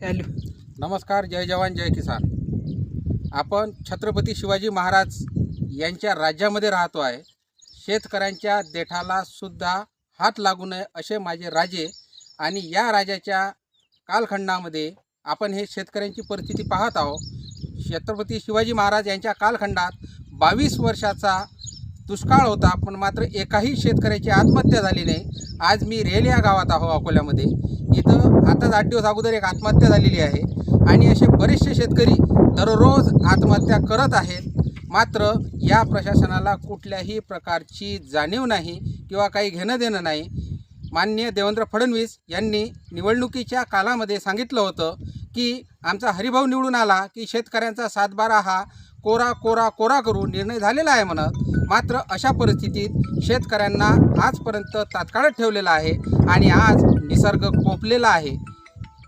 चालू. नमस्कार जय जवान जय किसान. आपण छत्रपती शिवाजी महाराज यांच्या राज्यामध्ये राहतो आहे. शेतकऱ्यांच्या देठाला सुद्धा हात लागू नये असे माझे राजे आणि या राजाच्या कालखंडामध्ये आपण हे शेतकऱ्यांची परिस्थिती पाहत आहोत. छत्रपती शिवाजी महाराज यांच्या कालखंडात बावीस वर्षाचा दुष्काळ होता. पण मात्र एकाही शेतकऱ्याची आत्महत्या झाली नाही. आज मी रेल या गावात आहो अकोल्यामध्ये. इथं आताच आठ दिवस अगोदर एक आत्महत्या झालेली आहे. आणि असे बरेचसे शेतकरी दररोज आत्महत्या करत आहेत. मात्र या प्रशासनाला कुठल्याही प्रकारची जाणीव नाही किंवा काही घेणं देणं नाही. माननीय देवेंद्र फडणवीस यांनी निवडणुकीच्या कालामध्ये सांगितलं होतं की आमचा हरिभाऊ निवडून आला की शेतकऱ्यांचा सातबारा हा कोरा कोरा कोरा करून निर्णय झालेला आहे म्हणत मात्र अशा परिस्थितीत शेतकऱ्यांना आजपर्यंत तात्काळच ठेवलेला आहे आणि आज निसर्ग कोपलेला आहे.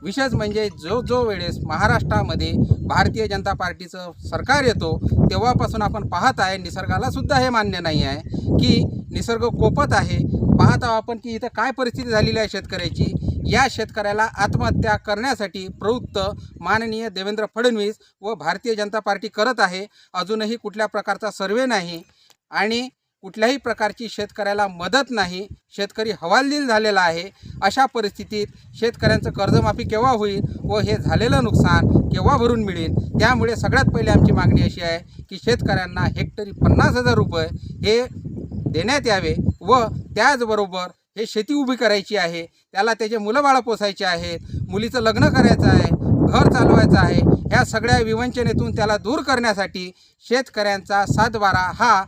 विशेष म्हणजे जो जो वेळेस महाराष्ट्रामध्ये भारतीय जनता पार्टीचं सरकार येतो तेव्हापासून आपण पाहत आहे निसर्गाला सुद्धा हे मान्य नाही आहे की निसर्ग कोपत आहे पाहत आहोत आपण की इथं काय परिस्थिती झालेली आहे शेतकऱ्याची. या शेतकऱ्याला आत्महत्या करण्यासाठी प्रवृत्त माननीय देवेंद्र फडणवीस व भारतीय जनता पार्टी करत आहे. अजूनही कुठल्या प्रकारचा सर्वे नाही आणि कुठल्याही प्रकारची शेतकऱ्याला मदत नाही. शेतकरी हवालदिल झालेला आहे. अशा परिस्थितीत शेतकऱ्यांचं कर्जमाफी केव्हा होईल व हे झालेलं नुकसान केव्हा भरून मिळेल? त्यामुळे सगळ्यात पहिले आमची मागणी अशी आहे की शेतकऱ्यांना हेक्टरी पन्नास हजार रुपये हे देण्यात यावे व त्याचबरोबर हे शेती उभी करायची आहे त्याला त्याचे मुलंबाळं पोसायचे आहेत मुलीचं लग्न करायचं आहे घर चालवायचं आहे ह्या सगळ्या विवंचनेतून त्याला दूर करण्यासाठी शेतकऱ्यांचा सातबारा हा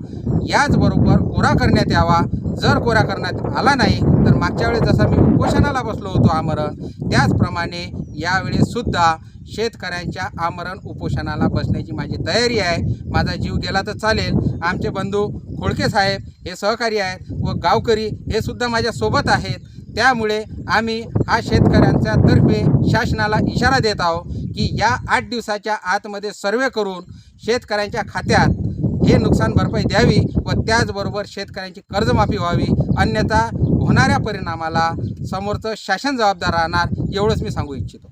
याचबरोबर कोरा करण्यात यावा. जर कोरा करण्यात आला नाही तर मागच्या वेळेस जसा मी उपोषणाला बसलो होतो आमरण त्याचप्रमाणे यावेळेससुद्धा शेतकऱ्यांच्या आमरण उपोषणाला बसण्याची माझी तयारी आहे. माझा जीव गेला तर चालेल. आमचे बंधू खोळके साहेब हे सहकारी आहेत व गावकरी हे सुद्धा माझ्यासोबत आहेत. त्यामुळे आम्ही हा शेतकऱ्यांच्या तर्फे शासनाला इशारा देत आहोत की या आठ दिवसाच्या आतमध्ये सर्वे करून शेतकऱ्यांच्या खात्यात हे नुकसान भरपाई द्यावी व त्याचबरोबर शेतकऱ्यांची कर्जमाफी व्हावी. अन्यथा होणाऱ्या परिणामाला समोरचं शासन जबाबदार राहणार एवढंच मी सांगू इच्छितो.